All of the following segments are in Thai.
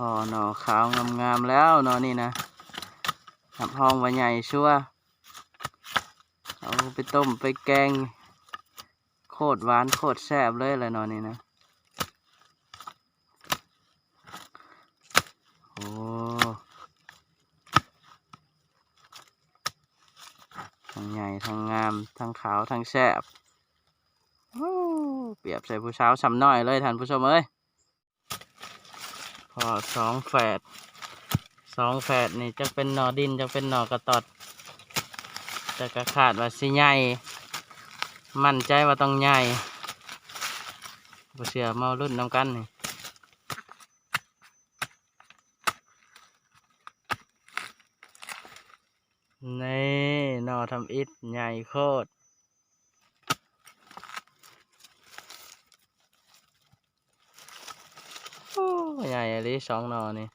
พอหน่อขาวงามๆแล้วนอนี่นะทำห้องไว้ใหญ่ชัวเอาไปต้มไปแกง โคตรหวานโคตรแซ่บเลยแหละนอนี่นะโอ้ทั้งใหญ่ทั้งงามทั้งขาวทั้งแซ่บเปรียบใส่ผู้เช้าวซ้ำน้อยเลยท่านผู้ชมเอ้ย พอสองแฝดสองแฝดนี่จะเป็นหนอดินจะเป็นหนอกระตอดจะกระขาดว่าสิใหญ่มั่นใจว่าต้องใหญ่บ่เสือเมารุ่นน้ำกันนี่นี่หนอทำอิฐใหญ่โคตรโอ้ ดิสองหนอนี่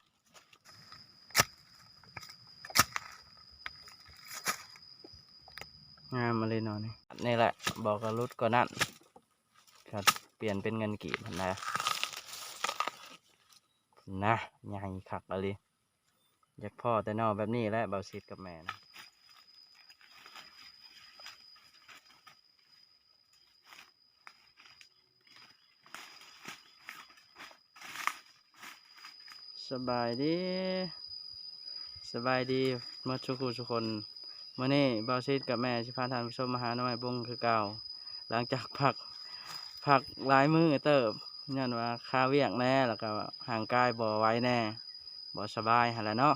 งามมาเลยหนอนี่นี่แหละ บอกกับรุดก็นั่นครับเปลี่ยนเป็นเงินกี่พันนะนะใหญ่ขักอะไรอยากพ่อแต่นอแบบนี้แหละเบาซิดกับแม่นะ สบายดี สบายดีเมื่อทุกคนทุกคนเมื่อนี้เบาซิดกับแม่ชิพาทานผู้ชมมาหาหน่อยบงคือเก่า หลังจากพักพักหลายมือเติบยันว่าคาเวียกแน่แล้วก็ห่างกายบ่อไว้แน่บ่สบายหันแหละเนาะ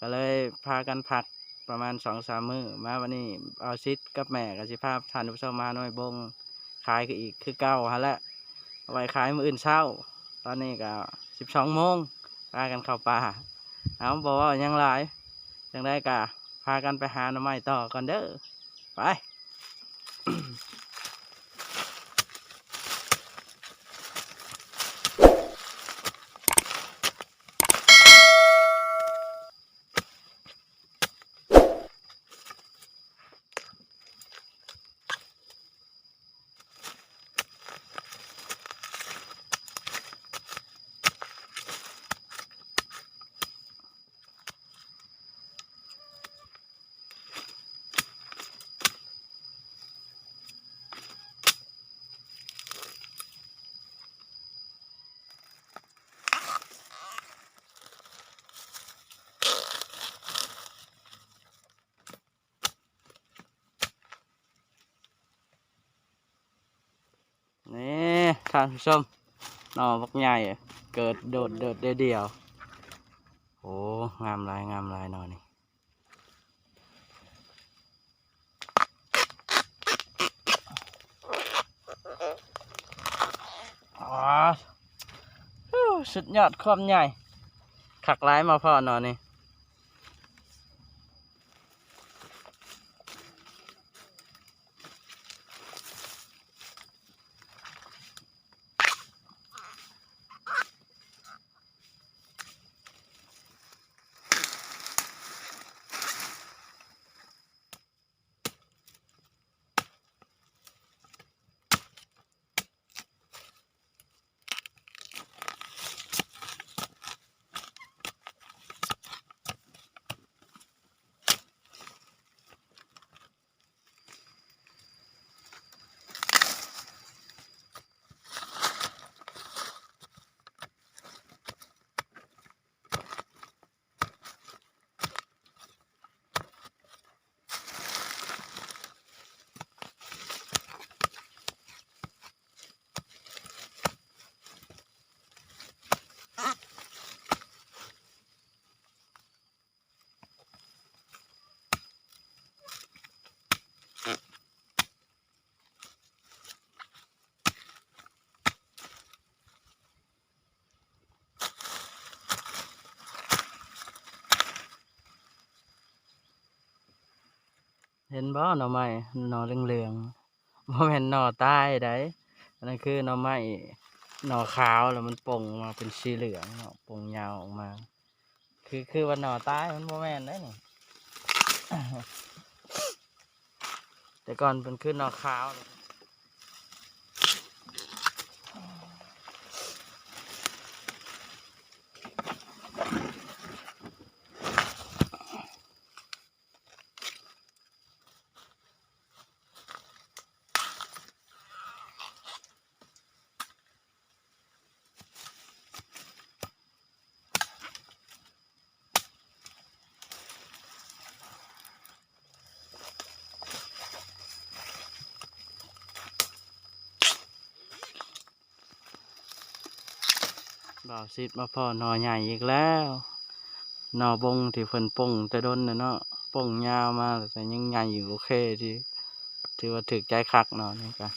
ก็เลยพากันพักประมาณสองสามมือมาวันนี้เบาซิดกับแม่กับชิพาทานผู้ชมมาหน่อยบงขายก็อีกคือเก่าหันแหละไว้ขายมืออื่นเช้า ตอนนี้ก็สิบสองโมง พากันเข้าป่าเอาบอกว่ายังหลายยังได้กะพากันไปหาหน่อไม้ต่อก่อนเด้อไป นี่ท่านผู้ชมหน่อบักใหญ่เกิดโดดโดดเดียวเดียวโอ้งามลายงามลายหนอนี่อ๋อฮู้สุดยอดความใหญ่ขักหลายมาพ่อหนอนนี่ ห็นบ่หน่อไม้หน่อเหลืองๆบ่แม่นหน่อใต้ได้อันนั้นคือหน่อไม้หน่อขาวแล้วมันป่งมาเป็นสีเหลืองเนาะป่งยาวออกมา คือคือว่าหน่อใต้มันบ่แม่นได้นี่แต่ก่อนเป็นคือหน่อขาว บ่าวซิดมาพ่อหน่อใหญ่อีกแล้วหน่อบงที่เพิ่นป่งแต่ดนนะเนาะป่งยาวมาแต่ยังใหญ่อยู่โอเคที่ถือว่าถึกใจคักเนาะนี่กัน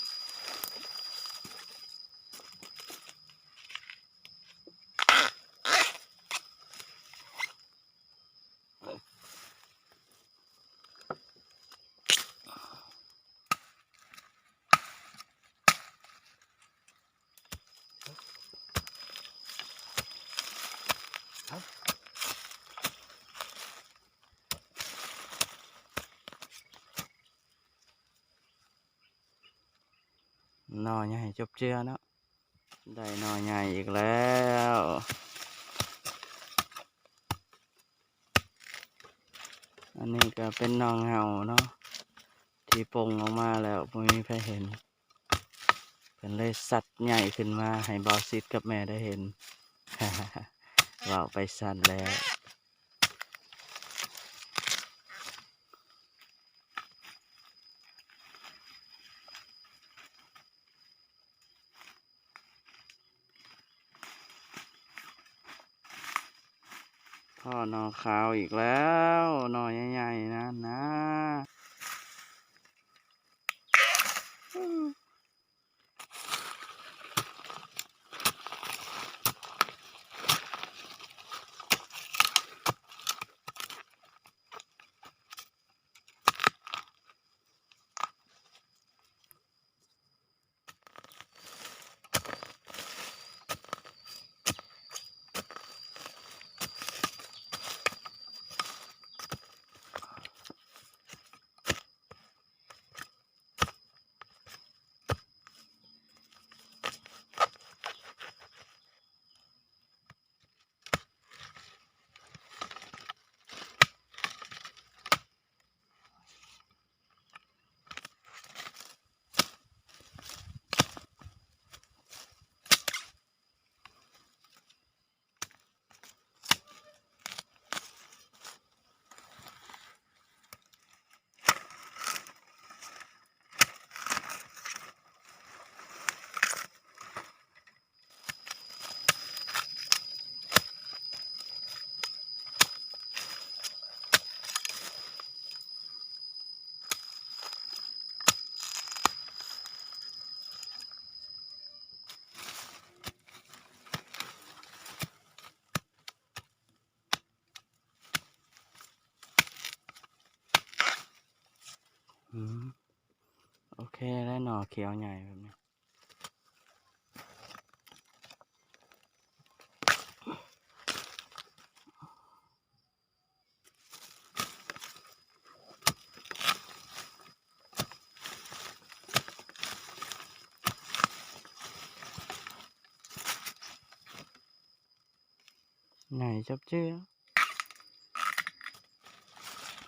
นอใหญ่จบเจือเนาะได้นอใหญ่อีกแล้วอันนี้ก็เป็นนองเห่าเนาะที่ป่งออกมาแล้วไม่มีใครเห็นเป็นเลยสัตว์ใหญ่ขึ้นมาให้บาวซิดกับแม่ได้เห็นว่าไปสั่นแล้ว พ่อนอขาวอีกแล้วนอใหญ่ๆนะนะ เขียวใหญ่แบบนี้ไหนจับเจือ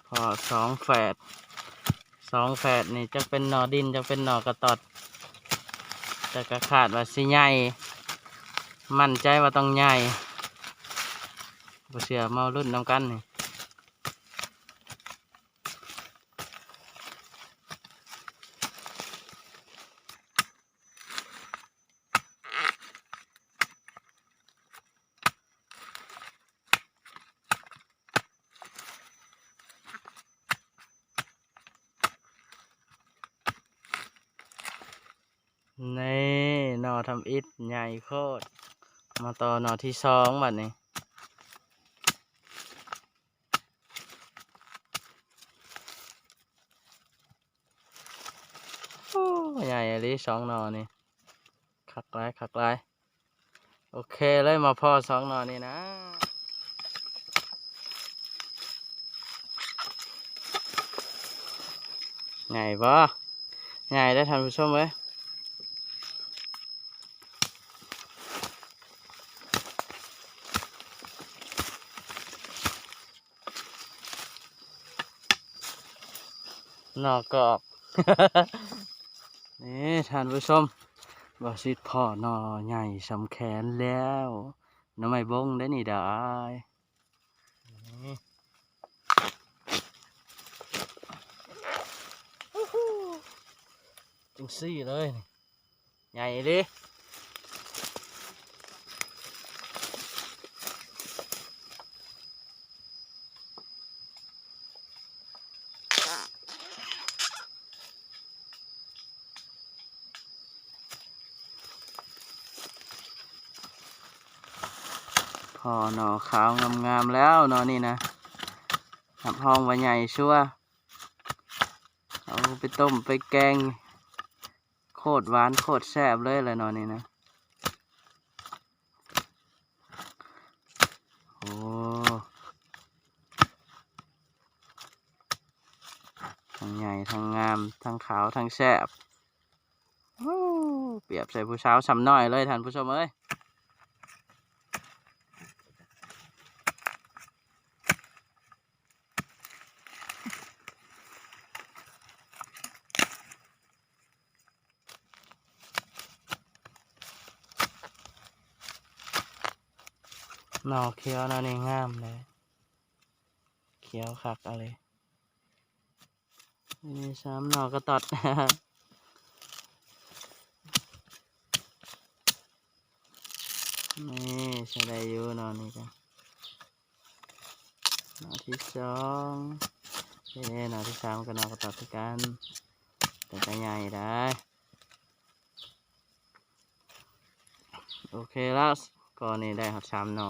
พอสองแฝด สองแฝดนี่จะเป็นหน่อดินจะเป็นหน่อกระตอด แต่กระขาดว่าสิใหญ่มั่นใจว่าต้องใหญ่บ่เสือเมารุ่นน้ำกันนี่หน อิฐใหญ่โคตร มาต่อหนอที่สองบัดนี้โอ้ใหญ่อะลิสองหนอนี่คักไรคักไรโอเคเลยมาพ่อสองหนอนี่นะไงบ่ไงได้ท่านผู้ชมเว้ย นอกกรอบ นี่ท่านผู้ชมบาสิทพ่อหนอใหญ่สำแขนแล้วน้ำไม่บงได้นี่ได้นี่อู้หูจังซี่เลยนี่ใหญ่ดิ พอหน่อขาวงามๆแล้วนอนี่นะหับห้องว่าใหญ่ชัวเอาไปต้มไปแกง โคตรหวานโคตรแซ่บเลยแหละนอนี่นะ โอ้ทั้งใหญ่ทั้งงามทั้งขาวทั้งแซ่บเปรียบใส่ผู้สาวสำน้อยเลยท่านผู้ชมเอ้ย หน่อเขียวหน่นี่งามเลย เขียวคักอะไรนี่สามหนอกระตอดนี่ใช้ได้อยู่นอนนี่กันหนอที่สองเอ้หน่อที่สามก็หนอกระตอดกันแต่ก็ใหญ่ได้ โอเคแล้ว ก่อนนี้ได้ครับสามหนอ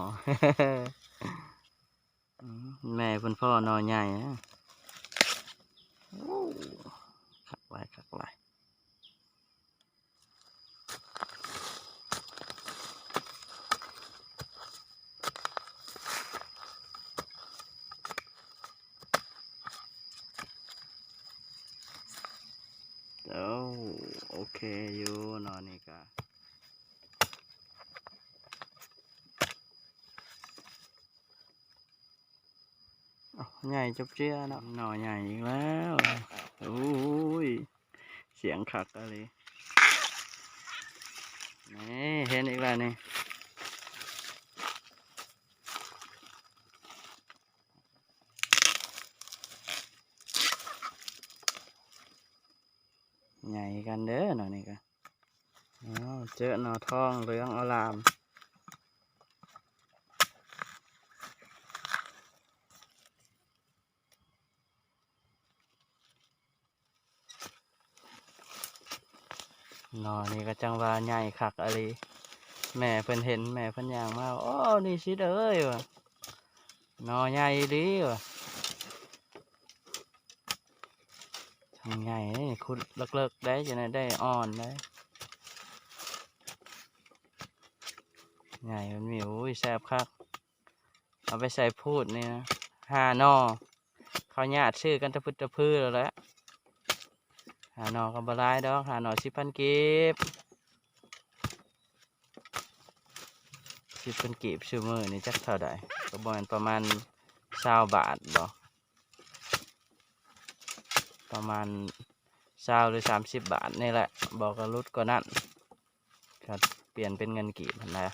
แม่เพ่นพ่อน่อใหญ่นะขักไว้ขักไว้เด๋วโอเคอยู่นอนนี่กะ อ้าว ใหญ่จับเจี้ยเนาะหน่อใหญ่อีกแล้วโอ้ยเสียงขักอะไรนี่เห็นอีกแล้วนี่ใหญ่กันเด้อหน่อยนี่กันอ้าวเจอหน่อทองเหลืองอลาม นอนี่ก็จังว่าใหญ่คักอะไรแม่เพิ่นเห็นแม่เพิ่นย่างมาโอ้นี่สิเอ้ยวะนอใหญ่ดีวะทางใหญ่นี่คุดเลิกๆได้จะได้ได้อ่อนได้ใหญ่มันมีโอ้ยแซ่บคักเอาไปใส่พูดนี่นะห้านอเขาญาติชื่อกันตะพึดตะพื้อแล้วแหละ หาหนอกับบลายดอกหาหนอสิพันกีบสิพันกีบชื่อมือนี่จักเท่าใดก็บอลประมาณเศาบาทบ่ประมาณเศาหรือสามสิบบาทนี่แหละบอกกับรุดก็นั่นก็เปลี่ยนเป็นเงินกีบนะ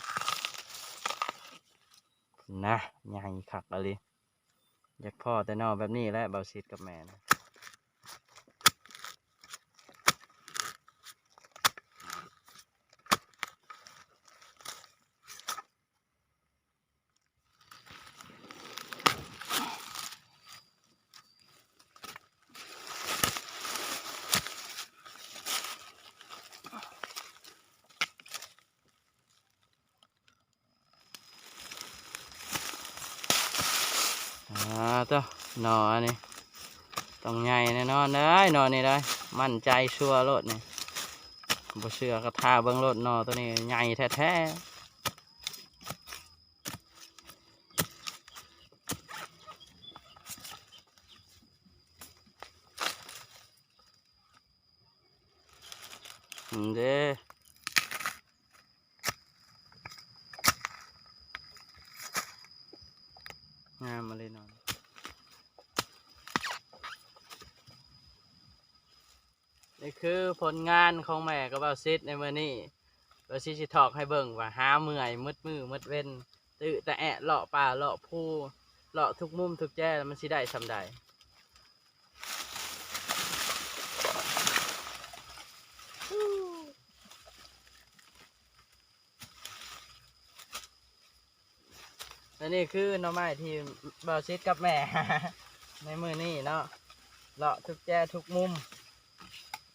นะใหญ่คักอะไรอยากพ่อแต่นอแบบนี้แหละเบาซิดกับแม่นะ อ่าเจ้าหนอนนี่ต้องใหญ่แน่นอนได้นอนนี่ได้ มั่นใจชัวร์รถนี่บ่เชื่อก็ทาเบิ้งรถนอตัวนี้ใหญ่แท้ๆเด้งามมาเลยนอน คือผลงานของแม่กับเบาซิดในมื้อนี้เบาซิดสิทอกให้เบิ่งว่าหาเมื่อยมืดมือมืดเว้นตื้อแต่แอะเลาะป่าเลาะภูเลาะทุกมุมทุกแจ้มันสิได้สำใดและนี่คือหน่อไม้ที่เบาซิดกับแม่ ในมือนี้เนาะเลาะทุกแจ้ทุกมุม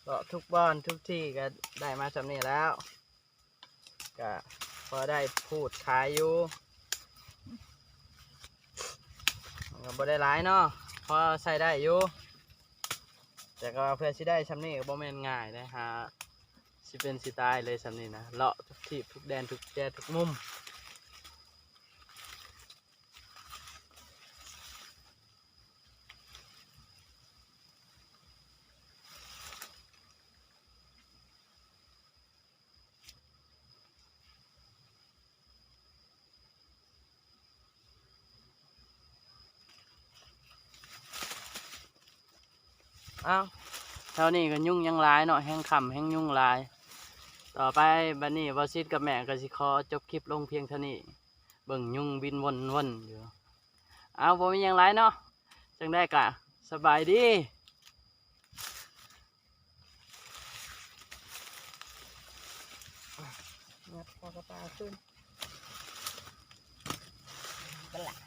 ก็ทุกบ้านทุกที่ก็ได้มาจำนี้แล้วก็พอได้พูดขายอยู่ก็บ่ได้หลายเนาะพอใส่ได้อยู่แต่ก็เพื่อที่ได้ชํนี้ก็บ่แม่นง่ายนะฮะสิเป็นสิตายเลยชํนี้นะเลาะทุกที่ทุกแดนทุกแจทุกมุม อ้าวเท่านี้ก็ยุ่งยังหลายเนาะแห้งคำแห้งยุ่งหลาย ต่อไปบัดนี้บอซิดกับแม่ก็สิขอจบคลิปลงเพียงเท่านี้เบิ่งยุ่งบินวนวนๆอยู่เอาบ่มีหยังหลายเนาะจังได้กะสบายดีงัดคอกระปลาขึ้นกระหลาย